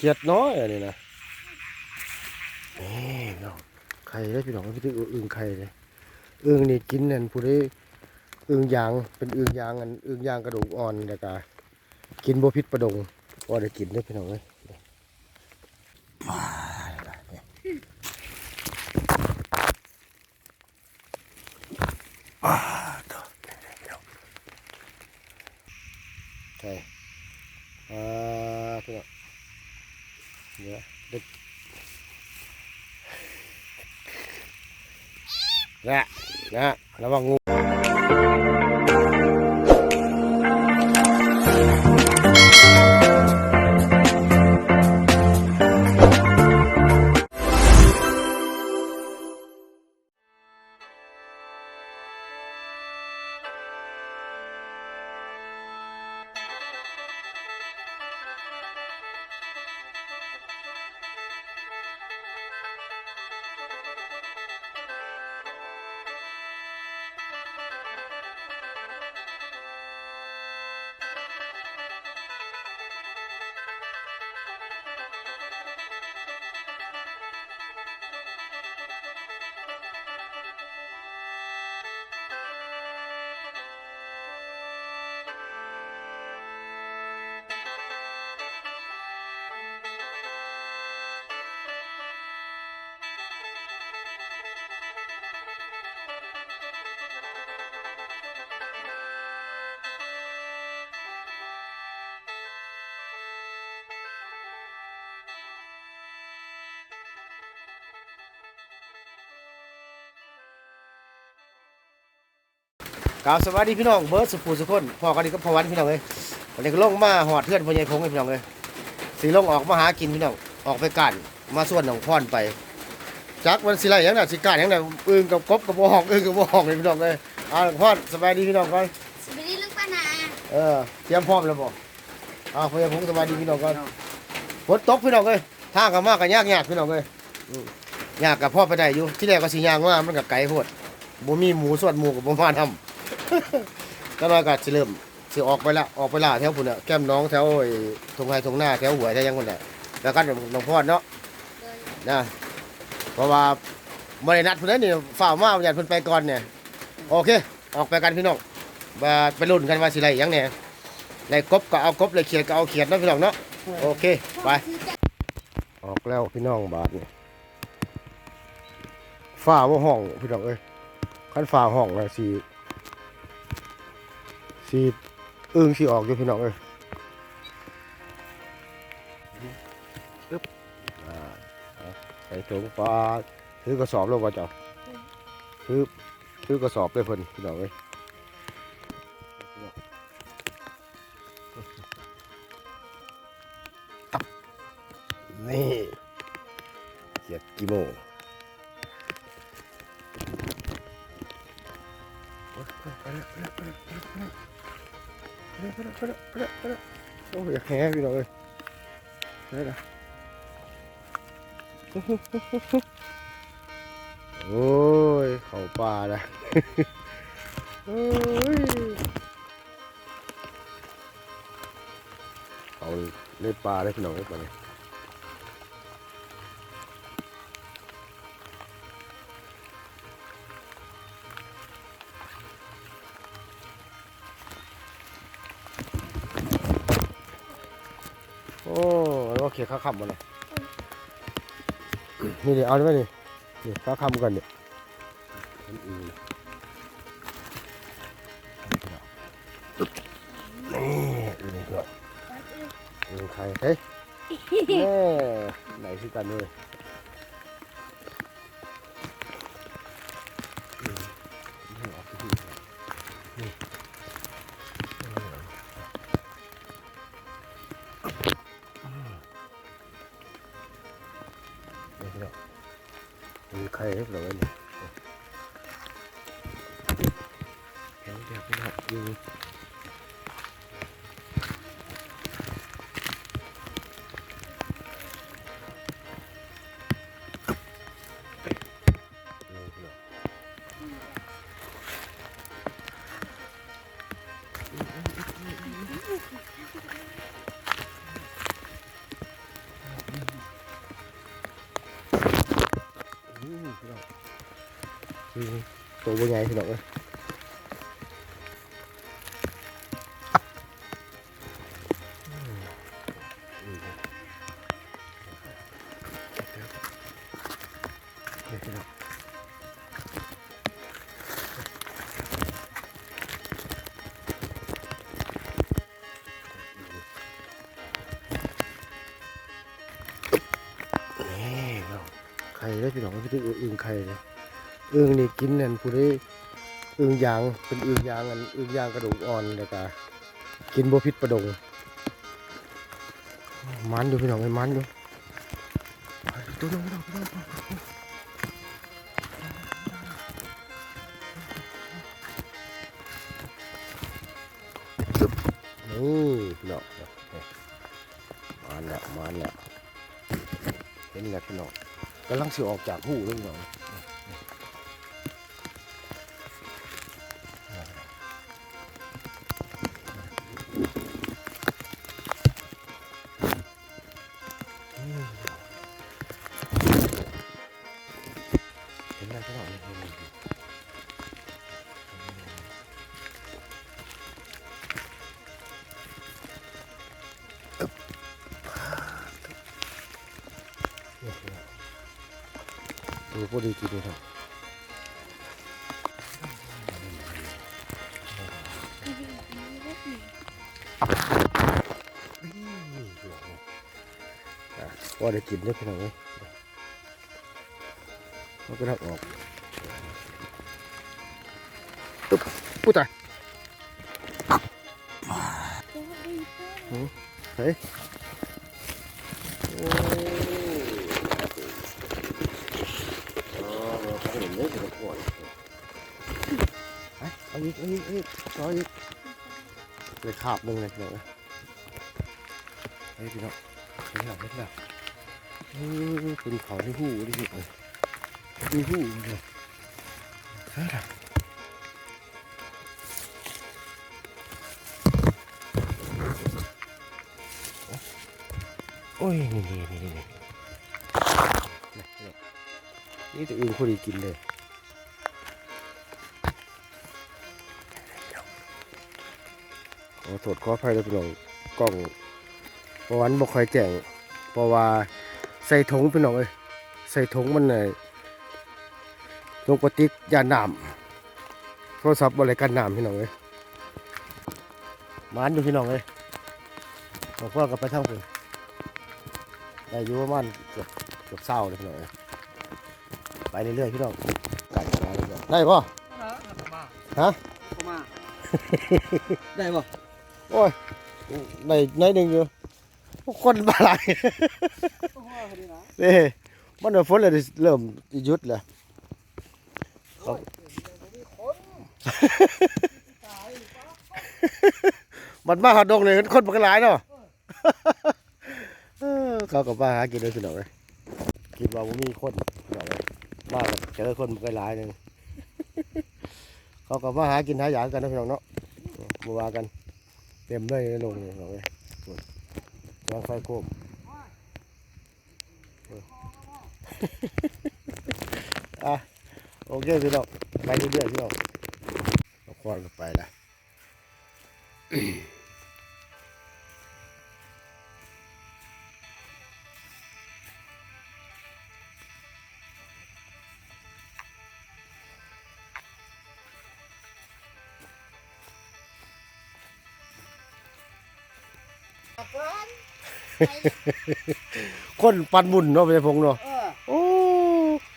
เกียดน้อยอันนี้นะนี่เนาะไข่ได้พี่น้องพี่ตึกอึ่งไข่เลยอึ่งนี่กินนั่นผู้ใดอึ่งยางเป็นอึ่งยางอันอึ่งยางกระดูกอ่อนแล้วก็กินบ่พิษประดงบ่ได้กินได้พี่น้องเอ้ยว้าวต่อพี่น้องใช่อ่าพี่น้อง เดี๋ยวเด็ก นะนะระวังงูกล่าวสวัสดีพี่น้องเบิร์ดสุภูสุคนพ่อกันนี่ก็พอวันพี่น้องเลยวันนี้ก็ลงมาหอดเพื่อนพ่อใหญ่พงให้พี่น้องเลยสีลงออกมาหากินพี่น้องออกไปกันมาส่วนหนองพอนไปจักวันสิไรยังน่ะสิการยังน่ะอึ่งกับกบกับบ่หอกอึ่งกับบ่หอกเลยพี่น้องเลยอ่าหลวงพ่อสบายดีพี่น้องก่อนสวัสดีลูกป้านาเออเตรียมพร้อมแล้วบ่อ่าพ่อใหญ่พงสบายดีพี่น้องก่อนฝนตกพี่น้องเลยทางก็มากก็ยากยากพี่น้องเลยอืมยากกับพ่อไปได้อยู่ที่แรกก็สิยางว่ามันก็ไกลโพดบ่มีหมูส่วนหมูกับบ่มาทำ ก็น้อยก็สิเริ่มสิออกไปละออกไปละแถวพุ่นน่ะแก้มน้องแถวไอ้ทงไห้ทงหน้าแถวหัวแถวหยังพุ่นน่ะแล้วก็หลวงพ่อเนาะโดยนะเพราะว่าบรินัดเพื่อนนี่ฝ่าวมาอยากเพิ่นไปก่อนเนี่ยโอเค ออกไปกันพี่น้องมาไปลุ้นกันว่าสิไรหยังเนี่ยในกบก็เอากบเลยเขียดก็เอาเขียดเนาะพี่น้องเนาะโอเคไปออกแล้วพี่น้องบาทนี่ฝ่าว่าห้องพี่น้องเอ้ยคันฝ่าห้องแล้วสิ สิอึ้งสิออกอยู่พี่น้องเอ้ยอึ๊บอ่าใส่ถุงปลาถือกระสอบลงมาเจ้าถือถือกระสอบเลยเพิ่นพี่น้องเอ้ยนี่เกียดกิโมโอ้ยอยากแห้พี่น้องเอ้ยได้ละโอ้ย เขาป่าละโอ้ยเขาเล่นปลาได้พี่น้องเล่นปลาเนี่ย เขียข้าขับมาเลยนี่เดี๋ยวเอาได้ไหมนี่นี่ข้าคำกันเนี่ยมันอือนี่อือนี่ด้วยอือใครเฮ้ยแม่ไหนคือกันเลย มีใครให้เรา ตัวเป็นไงพี่น้องเอ้ย อึ่งนี่กินนั่นผู้ใดอึ่งยางเป็นอึ่งยางอันอึ่งยางกระดูกอ่อนเลยกะกินบ่พิษประดงมันอยู่พี่น้องไอ้มันอยู่ตัวน้องตัวน้องนี่พี่น้องมันละมันละเห็นแล้วพี่น้องกำลังสิออกจากหูเลยพี่น้อง พอดีกินเลยครับอะพอได้กินได้ขนาดนี้มันก็ทักออกอึ๊บพูดตายเฮ้ยโอ้ ปวดไปเอาอีกเอาอีกเอาอีกเอาอีกเลยขาบหนึ่งเลยพี่น้องเฮ้ยพี่น้องเห็นหลังเห็นหลังเป็นเขาที่หูดิพี่เอ้ยมีหูเลยใช่หรอโอ้ยนี่นี่นี่นี่นี่นี่ตัวอื่นคนดีกินเลย ขอโทษขออภัยด้วยพี่น้องกล้องเพราะวันบ่ค่อยแจ้งเพราะว่าใส่ถุงพี่น้องเอ้ยใส่ถุงมันน่ะลงปฏิกยาน้ำโทรศัพท์บริการน้ำพี่น้องเอ้ยมานอยู่พี่น้องเอ้ยบอกว่ากับไปทั้งคนได้อยู่ประมาณเกือบเกือบเศร้าเลยพี่น้องเอ้ยไปเรื่อยๆพี่น้องไก่มาเรื่อยๆได้ป่ะฮะมาได้บ่ โอ้ยได้ในหนึ่งอยู่คนบาหลายเอ้มันเดือดฝนเลยเริ่มหยุดแล้วมันมาหาดงเลยคนมันก็หลายเนาะเขากับมาหากินเลยสิหน่อยคิดว่าบ่มีคนหน่อยมากเจอคนมันก็หลายหนึงเขากับมาหากินหาอย่างกันนะพี่น้องเนาะมาว่ากัน เต็มเลยลงเลยพี่น้องเอ้ยวางไฟโคมอะโอเคพี่น้องไปเรื่อยๆพี่น้องเราควานกันไปละ คนปันบุญเนาะไม่ใช่พงเนาะเออโอ้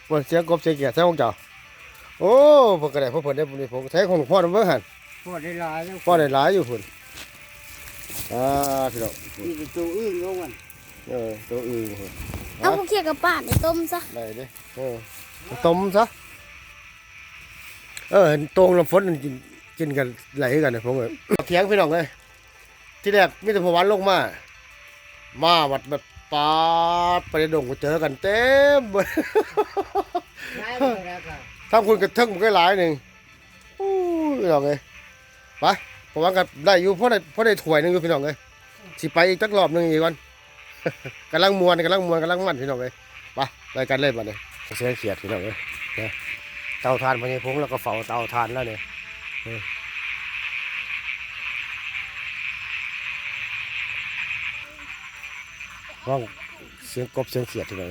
เปิดเสียงกบเสียงแก่ใช่ของเจ้าโอ้เพิ่นก็ได้เพิ่นเพิ่นได้บุญได้พงใช้ของหลวงพ่อนำเบิ่งหั่นพอได้หลายแล้วพ่อได้หลายอยู่พุ่นอ่าพี่น้องนี่เป็นตัวอื่นลงมันเออตัวอื่นพุ่นเอาพวกเคี่ยวกับป้าในต้มซะได้เด้เออต้มซะเออตรงน้ำฝนมันกินกินกันไหลกันเนี่ยผมเอ้ยเถียงพี่น้องเอ้ย ที่แรกมีแต่พวันลงมา มาวัดแบบปาดไปในดงก็เจอกันเต็มเบิดได้บ่แล้วก็ถ้าคุณกระทึกมันก็หลายหนึ่งอู้ยพี่น้องเอ้ยไปผมว่ากันได้อยู่เพราะได้เพราะได้ถ้วยหนึงอยู่พี่น้องเอ้ยสิไปอีกจักรอบหนึงอีกก่อนกำลังมวนกำลังมวนกำลังมันพี่น้องเอ้ยไปรายการเล่นมาเลยเสียงเขียดพี่น้องเอ้ยนะเตาถ่านพญายพงแล้วก็เฝ้าเตาถ่านแล้วเนี่ย ห้อว่างเสียงกบเสียงเสียดที่ไหน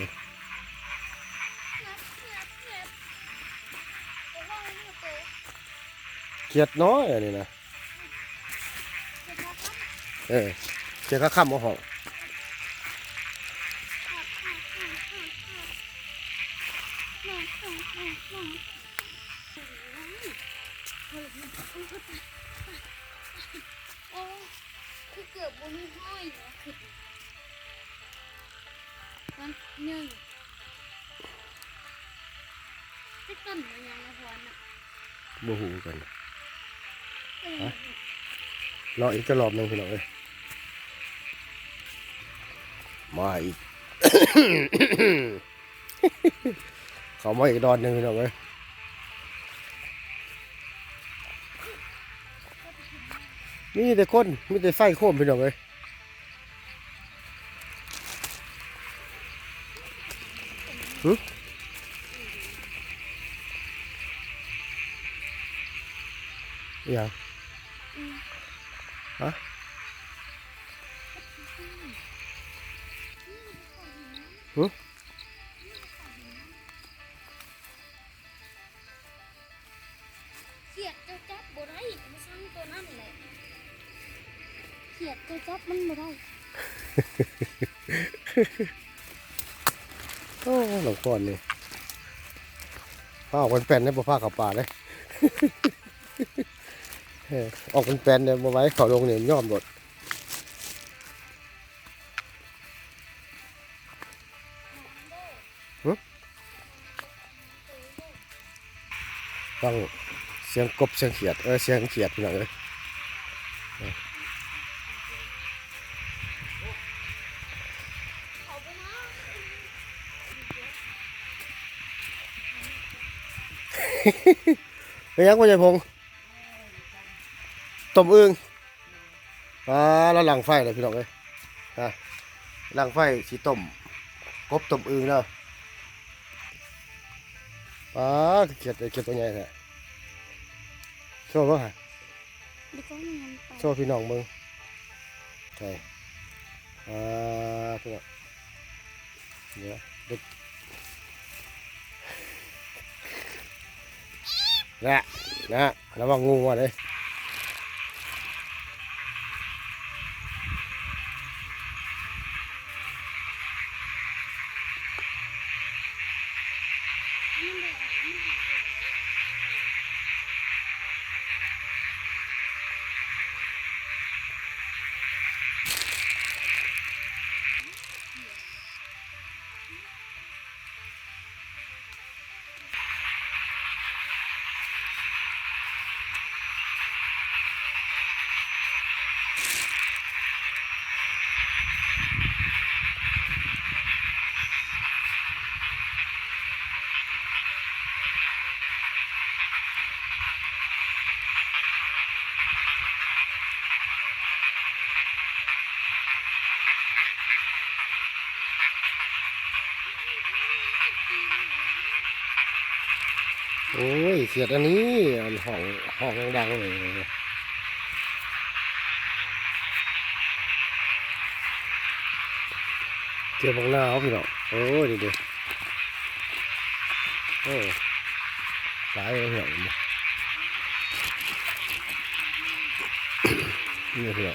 เขียดน้อยอันนี้นะ เออเสียงข้าค่ำเอาห้อง มันหนึ่งที่ต้นมันยังนะพรน่ะบูหูกันเออรออีกจะรอบหนึ่งพี่น้องเอ้ยมาอีก เขามาอีกดอนหนึ่งพี่น้องเอ้ยมีแต่คนมีแต่ไฟโคมพี่น้องเอ้ย หึอหย่างฮะหึเขียดเจ้าจับบ่ได้มาสร้างตัวนั่นแหละเขียดเจ้าจับมันบ่ได้โองก้อนนี่ผ้าออกเป็นแป้นเนี่ยผ้าเขับป่าเลยออกเป็นแป้นเนี่ยบ่ไว้เขาลงเนี่ยย่อมหมดฟังเสียงกบเสียงเขียดเออเสียงเขียดพี่น้องเลยเออ เอาไปนะ เป็นยังพ่อใหญ่พงษ์ต้มอึ่งอ่าแล้วหลังไฟเลยพี่น้องเลยอะหลังไฟสีต้มกบต้มอึ่งแล้วอ่าเขียดเขียดตัวใหญ่แท้โชว์บ่ฮะเดี๋ยวก็มันยังไปโชว์พี่น้องมึงใช่อ่าพี่น้องเดี๋ยวเด็ก นะนะระวั เขียดอันนี้อันห้องห้องดังๆเลยเกี่ยบังหน้าเอาพี่น้องโอ้ยดีดีโอ้สายเอาเหี่ยวนี่พี่น้อ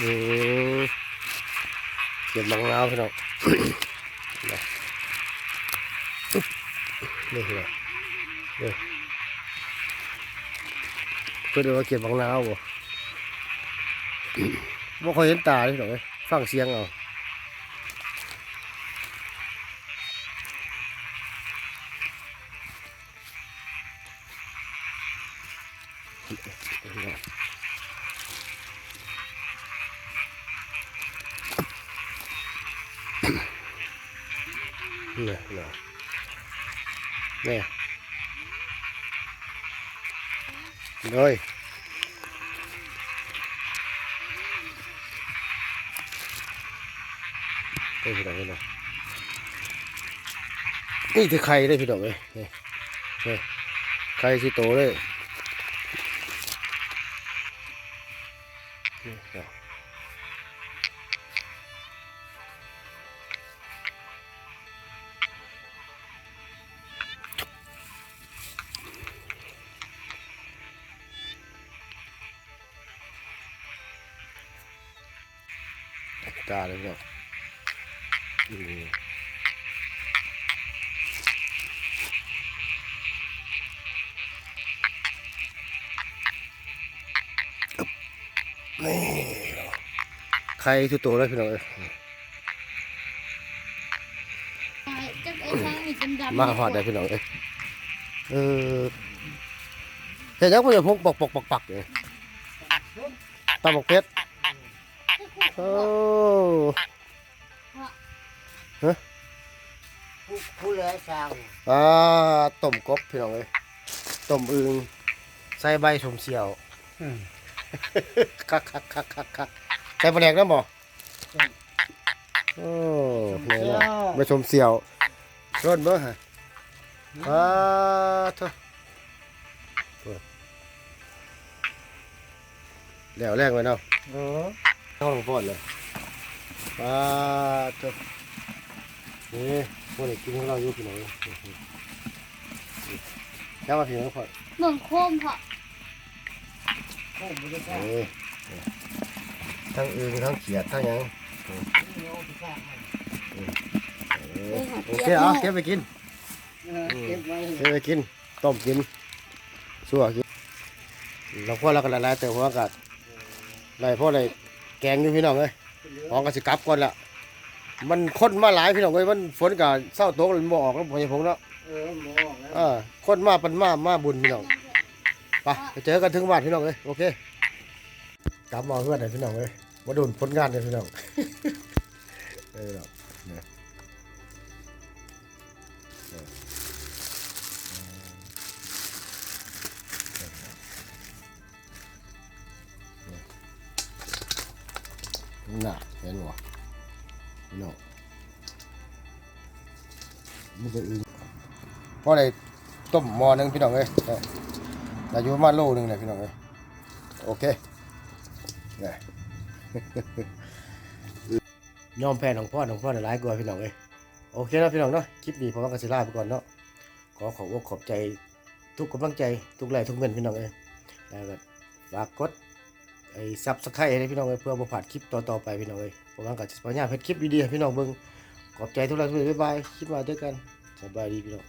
อืมเกี่ยบังหน้าพี่น้อง นี่คือนี่เพื่อดูว่าเขียนบางนาวบ่บ่เคยเห็นตาเลยหรอกเว้ยฟังเสียงเอาเนี่ยเนี่ย นี่เลยได้พี่ดอกเลยนะนี่คือไข่ได้พี่ดอกเลยนี่นี่ไข่ที่โตเลย ตาเลยพี่น้องอืมนี่ไข่ทุกตัวเลยพี่น้องเอ้ยไอ้จักไอ้ทางนี่ดำๆมาหอดได้พี่น้องเอ้ยเออเห็นยังเพื่อนพกปอกปอกปอกปักเลยตำบกเพชร โอ้ผู้ผู้เหลือสร้างอ่าต้มกบพี่น้องเอ้ยต้มอึงใส่ใบสมเสียวอืมคักคักคักคักคักใส่ปลาแดกน้ำบ่โอ้แม่นบ่ใบสมเสียวร่นเบ้อฮะอ่าเถอะแล้วแรงไว้เนาะ เออเข้าลงพ่อนเลยปลาเถอะนี่พวกเด็กกินของเราอยู่พี่น้องแล้วมาพี่น้องพ่อเมืองโคมเพาะโอ้ไม่ได้สร้างนี่ทั้งอึงทั้งเขียดทั้งหยังนี่เอาไปสร้างให้เออโอเคเอาเก็บไปกินเออเก็บไว้เก็บไปกินต้มกินชั่วกินเราพ่อเราก็ละลายแต่หัวกัดไรพ่อไร แกงอยู่พี่น้องเลยของก็สิกลับก่อนละมันคนมาหลายพี่น้องเลยมันฝนกับเศร้าโต๊ะเลยบ่ออกแล้วพอใหญ่พงเนาะเออหมออกแล้วอ่าคนมาเป็นมามาบุญพี่น้องไปไปเจอกันถึงบ้านพี่น้องเลยโอเคกลับมาเพื่อนเลยพี่น้องเลยมาดูผลงานเลยพี่น้องเออเนี่ย น่ะเห็นบ่พี่น้องมันจะอึงพราะอะไรต้มหม้อหนึงพี่น้องเอ้ยอายุมาโลหนึงเลยพี่น้องเอ้ยโอเคเนี่ยยอมแพ้ของพ่อของพ่อน่ะร้ายกว่าพี่น้องเอ้ยโอเคแล้วพี่น้องเนาะคลิปนี้ผมว่าก็สิลาไปก่อนเนาะขอขอบอกขอบใจทุกกำลังใจทุกแรงทุกเงินพี่น้องเอ้ยแล้วก็ฝากกด ไอ้ซับสไครต์ให้พี่น้องเอ้ยเพื่อบ่พลาดคลิปต่อๆไปพี่น้องเอ้ยผมว่าก็จะพยายามเฮ็ดคลิปดีๆให้พี่น้องเบิ่งขอบใจทุกแรงทุกเงินบ๊ายบายคลิปมาเจอกันสบายดีพี่น้อง